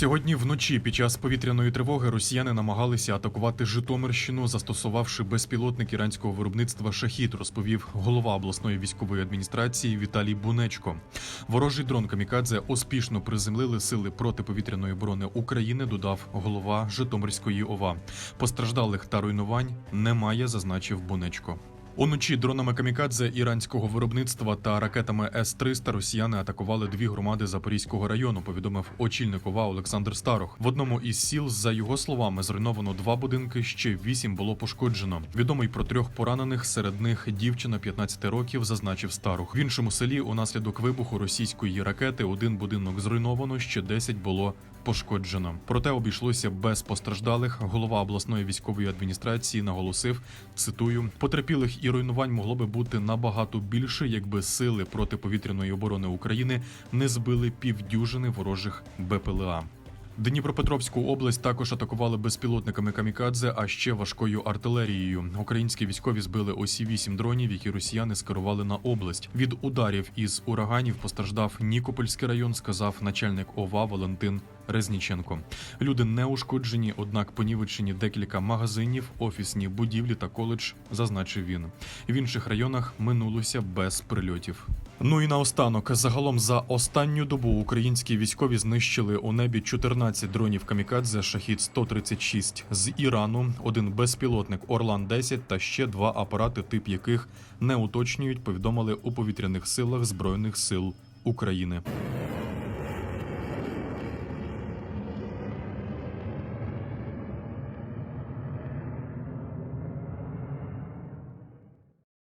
Сьогодні вночі під час повітряної тривоги росіяни намагалися атакувати Житомирщину, застосувавши безпілотник іранського виробництва Шахід, розповів голова обласної військової адміністрації Віталій Бунечко. Ворожий дрон Камікадзе успішно приземлили сили протиповітряної оборони України. Додав голова Житомирської ОВА. Постраждалих та руйнувань немає, зазначив Бунечко. Уночі дронами камікадзе іранського виробництва та ракетами С-300 росіяни атакували дві громади Запорізького району. Повідомив очільник ОВА Олександр Старох. В одному із сіл, за його словами, зруйновано два будинки. Ще вісім було пошкоджено. Відомий про трьох поранених. Серед них дівчина 15 років, зазначив Старух. В іншому селі унаслідок вибуху російської ракети один будинок зруйновано, ще 10 було пошкоджено. Проте обійшлося без постраждалих. Голова обласної військової адміністрації наголосив: цитую: потерпілих і руйнувань могло би бути набагато більше, якби сили протиповітряної оборони України не збили півдюжини ворожих БПЛА. Дніпропетровську область також атакували безпілотниками камікадзе, а ще важкою артилерією. Українські військові збили осі вісім дронів, які росіяни скерували на область. Від ударів із ураганів постраждав Нікопольський район, сказав начальник ОВА Валентин Резніченко. Люди не ушкоджені, однак понівечені декілька магазинів, офісні будівлі та коледж, зазначив він. В інших районах минулося без прильотів. Ну і наостанок, загалом за останню добу українські військові знищили у небі 14 дронів камікадзе шахід 136 з Ірану, один безпілотник Орлан 10 та ще два апарати, тип яких не уточнюють, повідомили у повітряних силах збройних сил України.